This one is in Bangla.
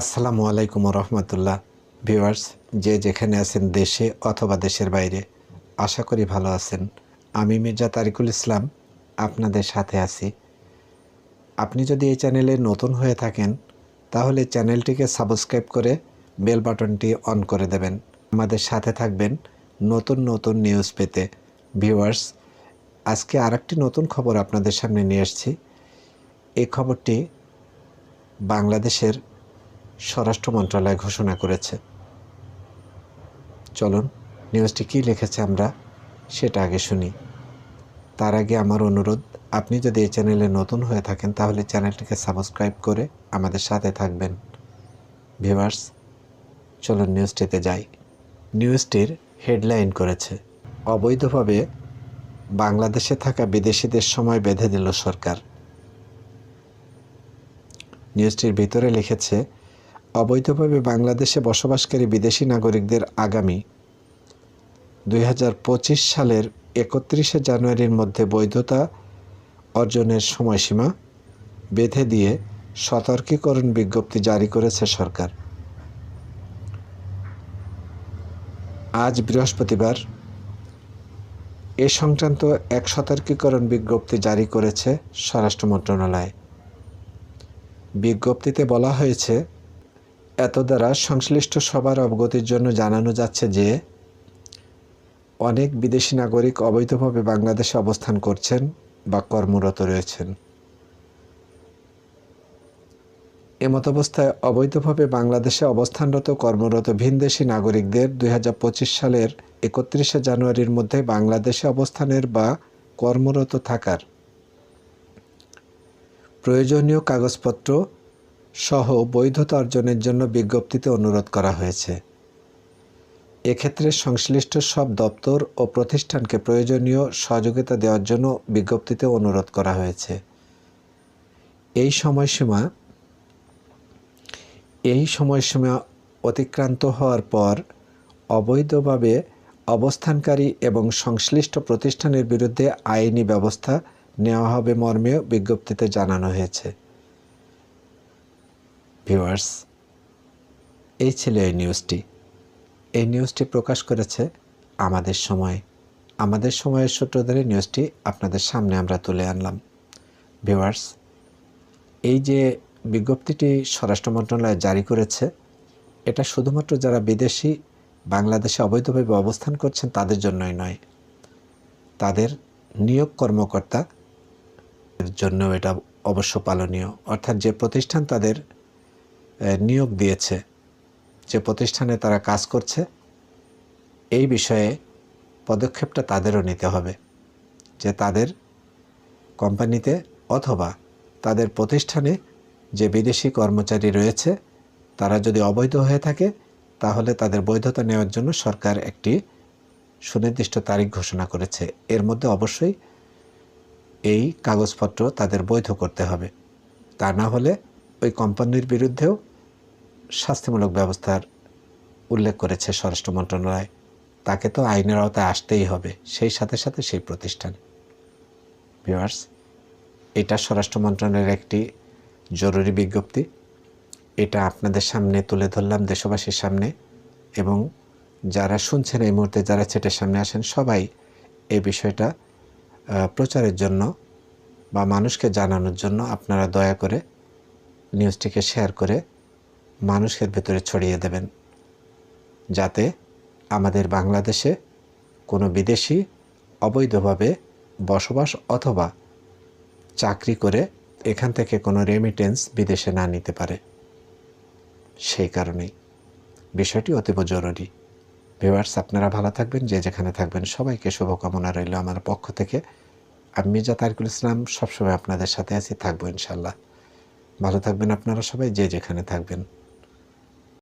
আসসালামু আলাইকুম রহমতুল্লাহ। ভিউয়ার্স, যে যেখানে আছেন দেশে অথবা দেশের বাইরে, আশা করি ভালো আছেন। আমি মির্জা তারিকুল ইসলাম, আপনাদের সাথে আছি। আপনি যদি এই চ্যানেলে নতুন হয়ে থাকেন, তাহলে চ্যানেলটিকে সাবস্ক্রাইব করে বেল বাটনটি অন করে দেবেন। আমাদের সাথে থাকবেন নতুন নতুন নিউজ পেতে। ভিউয়ার্স, আজকে আরেকটি নতুন খবর আপনাদের সামনে নিয়ে এসেছি এই খবরটি বাংলাদেশের স্বরাষ্ট্র মন্ত্রণালয় ঘোষণা করেছে। চলুন নিউজটি কী লিখেছে আমরা, সেটা আগে শুনি। তার আগে আমার অনুরোধ, আপনি যদি এই চ্যানেলে নতুন হয়ে থাকেন, তাহলে চ্যানেলটিকে সাবস্ক্রাইব করে আমাদের সাথে থাকবেন। ভিভার্স চলুন নিউজটিতে যাই। নিউজটির হেডলাইন করেছে, অবৈধভাবে বাংলাদেশে থাকা বিদেশিদের সময় বেঁধে দিল সরকার। নিউজটির ভিতরে লিখেছে অবৈধভাবে বাংলাদেশে বসবাসকারী বিদেশি নাগরিকদের আগামী দুই হাজার পঁচিশ সালের একত্রিশে জানুয়ারির মধ্যে বৈধতা অর্জনের সময়সীমা বেঁধে দিয়ে সতর্কীকরণ বিজ্ঞপ্তি জারি করেছে সরকার। আজ বৃহস্পতিবার এ সংক্রান্ত এক সতর্কীকরণ বিজ্ঞপ্তি জারি করেছে স্বরাষ্ট্র মন্ত্রণালয়। বিজ্ঞপ্তিতে বলা হয়েছে এত দ্বারা সংশ্লিষ্ট সবার অবগতির জন্য জানানো যাচ্ছে যে, অনেক বিদেশি নাগরিক অবৈধভাবে বাংলাদেশে অবস্থান করছেন বা কর্মরত রয়েছেন। এমত অবস্থায় অবৈধভাবে বাংলাদেশে অবস্থানরত কর্মরত ভিনদেশি নাগরিকদের দুই হাজার পঁচিশ সালের একত্রিশে জানুয়ারির মধ্যে বাংলাদেশে অবস্থানের বা কর্মরত থাকার প্রয়োজনীয় কাগজপত্র সহ বৈধতা অর্জনের জন্য বিজ্ঞপ্তিতে অনুরোধ করা হয়েছে। এক্ষেত্রে সংশ্লিষ্ট সব দপ্তর ও প্রতিষ্ঠানকে প্রয়োজনীয় সহযোগিতা দেওয়ার জন্য বিজ্ঞপ্তিতে অনুরোধ করা হয়েছে। এই সময়সীমা এই সময়সীমা অতিক্রান্ত হওয়ার পর অবৈধভাবে অবস্থানকারী এবং সংশ্লিষ্ট প্রতিষ্ঠানের বিরুদ্ধে আইনি ব্যবস্থা নেওয়া হবে মর্মেও বিজ্ঞপ্তিতে জানানো হয়েছে। ভিউয়ার্স, এই ছিল এই নিউজটি। এই নিউজটি প্রকাশ করেছে আমাদের সময়। আমাদের সময়ের সূত্র ধরে নিউজটি আপনাদের সামনে আমরা তুলে আনলাম। ভিউয়ার্স, এই যে বিজ্ঞপ্তিটি স্বরাষ্ট্র মন্ত্রণালয় জারি করেছে, এটা শুধুমাত্র যারা বিদেশি, বাংলাদেশে অবৈধভাবে অবস্থান করছেন তাদের জন্যই নয়। তাদের নিয়োগ কর্মকর্তা জন্য এটা অবশ্য পালনীয়। অর্থাৎ যে প্রতিষ্ঠান তাদের নিয়োগ দিয়েছে, যে প্রতিষ্ঠানে তারা কাজ করছে, এই বিষয়ে পদক্ষেপটা তাদেরও নিতে হবে, যে তাদের কোম্পানিতে অথবা তাদের প্রতিষ্ঠানে যে বিদেশি কর্মচারী রয়েছে, তারা যদি অবৈধ হয়ে থাকে, তাহলে তাদের বৈধতা নেওয়ার জন্য সরকার একটি সুনির্দিষ্ট তারিখ ঘোষণা করেছে। এর মধ্যে অবশ্যই এই কাগজপত্র তাদের বৈধ করতে হবে। তা না হলে ওই কোম্পানির বিরুদ্ধেও শাস্তিমূলক ব্যবস্থার উল্লেখ করেছে স্বরাষ্ট্র মন্ত্রণালয়। তাকে তো আইনের আওতায় আসতেই হবে, সেই সাথে সাথে সেই প্রতিষ্ঠান। ভিওয়ার্স এটা স্বরাষ্ট্র মন্ত্রণালয়ের একটি জরুরি বিজ্ঞপ্তি। এটা আপনাদের সামনে তুলে ধরলাম দেশবাসীর সামনে এবং যারা শুনছেন এই মুহূর্তে, যারা ছেটের সামনে আসেন, সবাই এই বিষয়টা প্রচারের জন্য বা মানুষকে জানানোর জন্য আপনারা দয়া করে নিউজটিকে শেয়ার করে মানুষের ভেতরে ছড়িয়ে দেবেন, যাতে আমাদের বাংলাদেশে কোনো বিদেশি অবৈধভাবে বসবাস অথবা চাকরি করে এখান থেকে কোনো রেমিটেন্স বিদেশে না নিতে পারে। সেই কারণেই বিষয়টি অতীব জরুরি। ভিউয়ার্স, আপনারা ভালো থাকবেন, যে যেখানে থাকবেন, সবাইকে শুভকামনা রইল আমার পক্ষ থেকে। আমি মির্জা তারিকুল ইসলাম সবসময় আপনাদের সাথে আছি, থাকব ইনশাল্লাহ ভালো থাকবেন আপনারা সবাই যে যেখানে থাকবেন।